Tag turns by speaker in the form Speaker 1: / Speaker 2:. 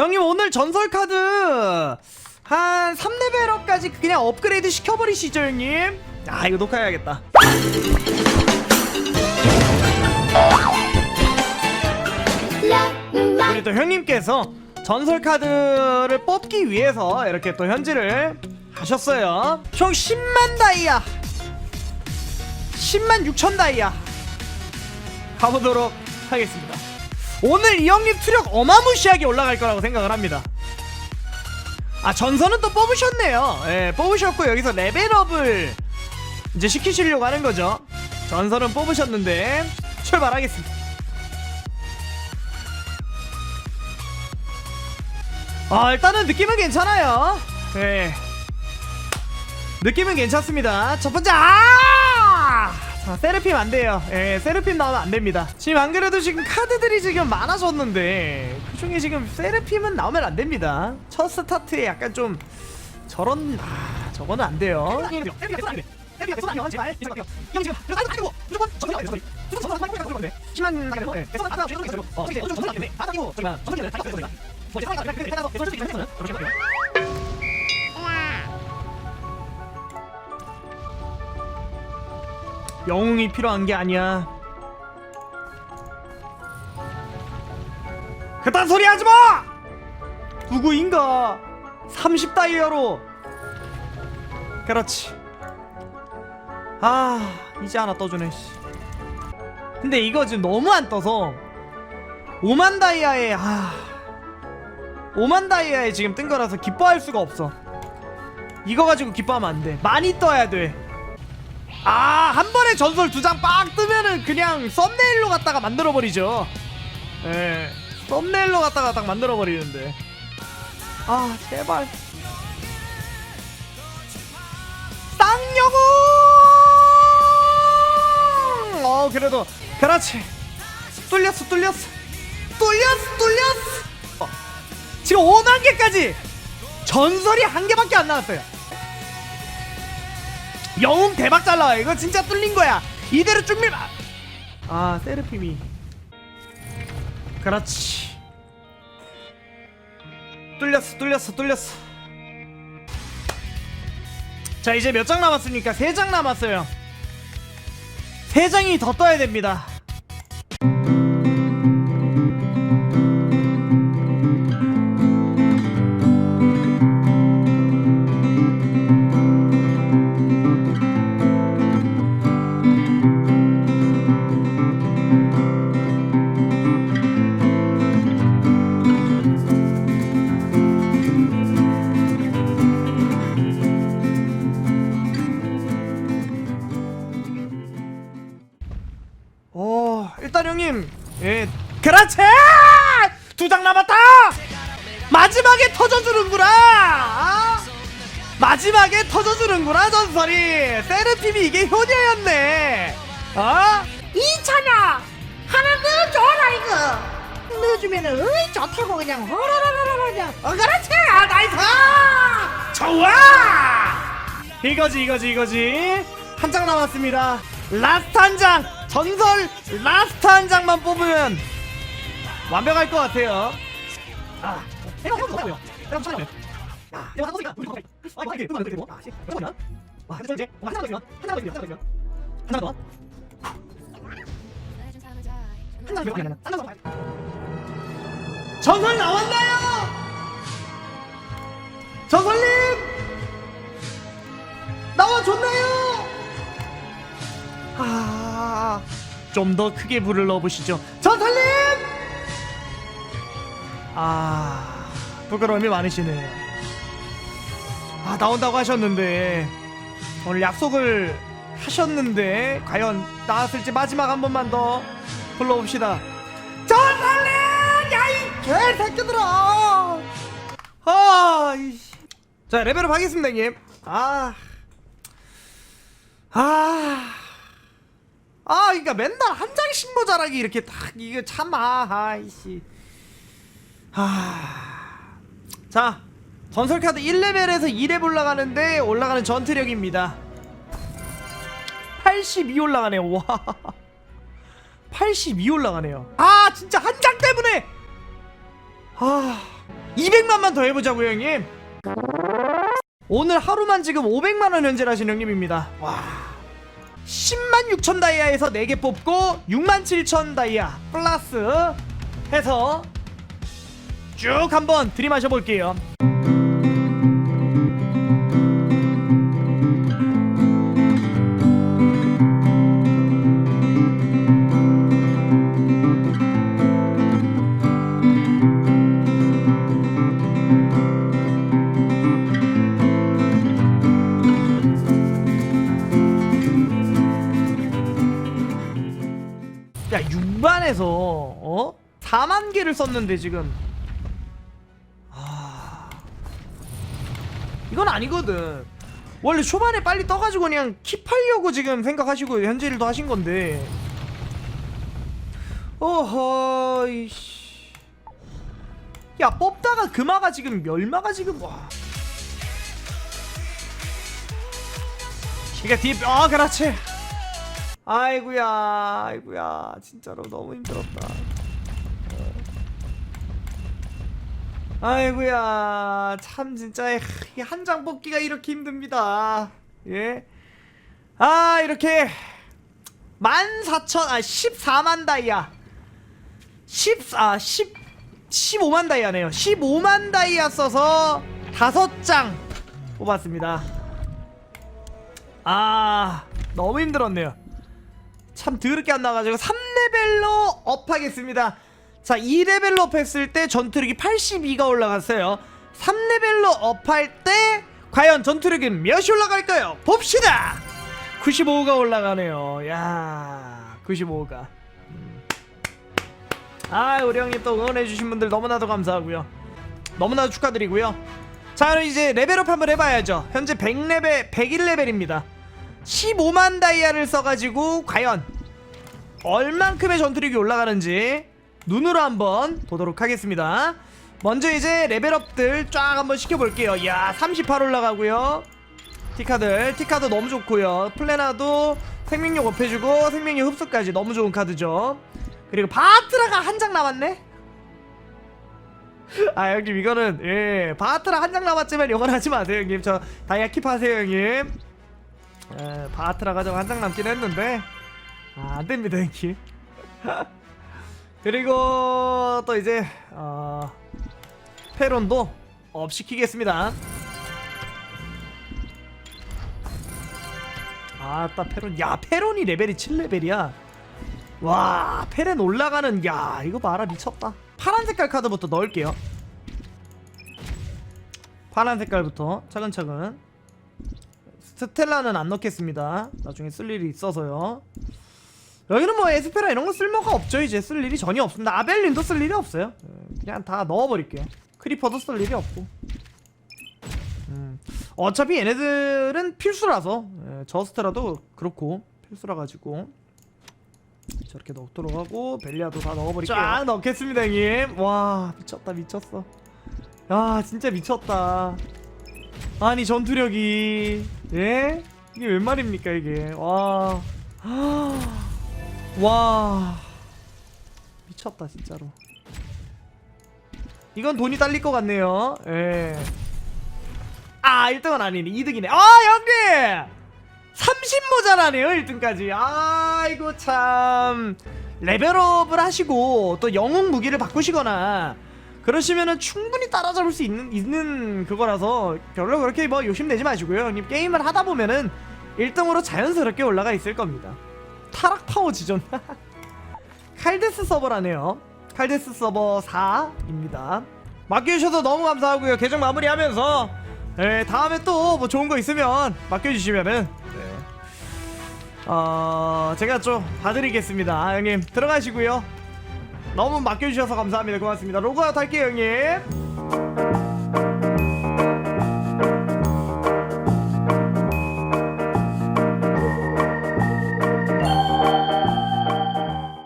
Speaker 1: 형님 오늘 전설 카드 한 3레벨업까지 그냥 업그레이드 시켜버리시죠 형님? 아 이거 녹화해야겠다. 우리 또 형님께서 전설 카드를 뽑기 위해서 이렇게 또 현질을 하셨어요. 총 10만 다이아. 10만 6천 다이아. 가보도록 하겠습니다 오늘 이 형님 투력 어마무시하게 올라갈 거라고 생각을 합니다. 아 전선은 또 뽑으셨네요. 예 뽑으셨고 여기서 레벨업을 이제 시키시려고 하는 거죠. 전선은 뽑으셨는데 출발하겠습니다. 아 일단은 느낌은 괜찮아요. 예. 느낌은 괜찮습니다. 첫 번째 아! 자 세르핌 안 돼요. 예 세르핌 나오면 안 됩니다. 지금 안 그래도 지금 카드들이 지금 많아졌는데 그 중에 지금 세르핌은 나오면 안 됩니다. 첫 스타트에 약간 좀 저런 아 저거는 안 돼요 영웅이 필요한 게 아니야. 그딴 소리 하지 마! 누구인가? 30 다이어로. 그렇지. 아, 이제 하나 떠주네, 씨. 근데 이거 지금 너무 안 떠서 5만 다이아에 아 5만 다이아에 지금 뜬 거라서 기뻐할 수가 없어. 이거 가지고 기뻐하면 안 돼. 많이 떠야 돼. 아, 한 번에 전설 두 장 빡 뜨면은 그냥 썸네일로 갖다가 만들어 버리죠. 예. 썸네일로 갖다가 딱 만들어 버리는데. 아, 제발. 쌍영웅! 어, 그래도 그렇지. 뚫렸어, 뚫렸어. 뚫렸어, 뚫렸어. 어. 지금 5만 개까지 전설이 한 개밖에 안 나왔어요. 영웅 대박 잘 나와 이거 진짜 뚫린 거야. 이대로 쭉 밀어 아 세르핌이 그렇지. 뚫렸어 뚫렸어 뚫렸어. 자 이제 몇 장 남았습니까? 세 장 남았어요. 세 장이 더 떠야 됩니다 터져주는구나. 아? 마지막에 터져주는구나 전설이. 세르핌이 이게 효녀였네. 어?
Speaker 2: 이찬아 하나 넣어줘라 이거. 넣어주면은 어이 좋다고 그냥 허라라라라 그냥 어 그렇지. 아, 나이스.
Speaker 1: 좋아! 이거지 이거지 이거지. 한 장 남았습니다. 라스트 한 장. 전설 라스트 한 장만 뽑으면 완벽할 것 같아요. 아 한번 더 내가 한번 야 내가 더 우리 아 이거 이게 또 되고 아 씨. 잠깐만 와 근데 저 이제 어, 하나 더 있으면 하나 더 있으면 하나 더 있으면 하나 더 하나 더 있으면 하나 더 전설 나왔나요? 전설님 나와줬나요? 아, 좀 더 크게 불을 넣어보시죠. 전설님! 아, 부끄러움이 많으시네요. 아, 나온다고 하셨는데, 오늘 약속을 하셨는데, 과연 나왔을지 마지막 한 번만 더 불러봅시다. 전설님! 야, 이 개새끼들아! 아, 이씨. 자, 레벨업 하겠습니다, 형님. 아. 아. 아, 그러니까 맨날 한 장씩 모자라기 이렇게 딱 이거 참 아, 아이씨. 아. 자, 전설 카드 1레벨에서 2레벨 올라가는데 올라가는 전투력입니다. 82 올라가네요. 와. 82 올라가네요. 아, 진짜 한 장 때문에 아. 200만만 더 해보자고요 형님 오늘 하루만 지금 500만원 현질하신 형님입니다 와 10만 6천 다이아에서 4개 뽑고 6만 7천 다이아 플러스 해서 쭉 한번 들이마셔 볼게요 야 6만에서 어? 4만 개를 썼는데 지금 이건 아니거든. 원래 초반에 빨리 떠가지고 그냥 킵하려고 지금 생각하시고 현질도 하신 건데. 어허 이씨. 야 뽑다가 금화가 지금 멸마가 지금 와. 이게 딥아 그렇지. 아이구야 아이구야. 진짜로 너무 힘들었다 아이구야 참 진짜 한 장 뽑기가 이렇게 힘듭니다. 예 아 이렇게 14,000 아 14만 다이아. 14 10 15만 다이아네요. 15만 다이아 써서 다섯 장 뽑았습니다. 아 너무 힘들었네요. 참 더럽게 안 나가지고 3레벨로 업하겠습니다 자 2레벨로 업했을 때 전투력이 82가 올라갔어요. 3레벨로 업할 때 과연 전투력은 몇이 올라갈까요? 봅시다! 95가 올라가네요. 야 95가. 아 우리 형님 또 응원해주신 분들 너무나도 감사하고요. 너무나도 축하드리고요. 자 그럼 이제 레벨업 한번 해봐야죠. 현재 100레벨 101레벨입니다. 15만 다이아를 써가지고 과연 얼만큼의 전투력이 올라가는지 눈으로 한번 보도록 하겠습니다. 먼저 이제 레벨업들 쫙 한번 시켜볼게요. 야38 올라가고요. 티카들 티카도 너무 좋고요. 플레나도 생명력 업해주고 생명력 흡수까지 너무 좋은 카드죠. 그리고 바트라가 한 장 남았네? 아 형님 이거는 예 바트라 한 장 남았지만 이건 하지 마세요 형님. 저 다이아 킵하세요 형님. 에, 바트라가 좀한장 남긴 했는데 아, 안 됩니다 형님 그리고 또 이제 어, 페론도 업 시키겠습니다. 아따 페론. 야 페론이 레벨이 7레벨이야. 와 페렌 올라가는 야 이거 봐라 미쳤다. 파란 색깔 카드부터 넣을게요. 파란 색깔부터 차근차근. 스텔라는 안 넣겠습니다. 나중에 쓸 일이 있어서요 여기는 뭐 에스페라 이런 거 쓸모가 없죠 이제. 쓸 일이 전혀 없습니다. 아벨린도 쓸 일이 없어요. 예, 그냥 다 넣어버릴게요. 크리퍼도 쓸 일이 없고. 음, 어차피 얘네들은 필수라서 예, 저스트라도 그렇고 필수라 가지고. 저렇게 넣도록 하고 벨리아도 다 넣어버릴게요. 쫙 넣겠습니다 형님. 와 미쳤다 미쳤어. 야 진짜 미쳤다. 아니 전투력이. 예? 이게 웬 말입니까 이게? 와 와. 미쳤다 진짜로. 이건 돈이 딸릴 것 같네요. 예. 아 1등은 아니네. 2등이네. 아 형님! 30 모자라네요 1등까지. 아이고 참. 레벨업을 하시고 또 영웅 무기를 바꾸시거나 그러시면은 충분히 따라잡을 수 있는 있는 그거라서 별로 그렇게 뭐 욕심내지 마시고요. 형님 게임을 하다 보면은 1등으로 자연스럽게 올라가 있을 겁니다 타락 파워 지존. 칼데스 서버라네요. 칼데스 서버 4입니다. 맡겨주셔서 너무 감사하고요. 계정 마무리하면서 네, 다음에 또 뭐 좋은 거 있으면 맡겨주시면은. 네. 어 제가 좀 봐드리겠습니다. 형님 들어가시고요. 너무 맡겨주셔서 감사합니다. 고맙습니다. 로그아웃 할게요 형님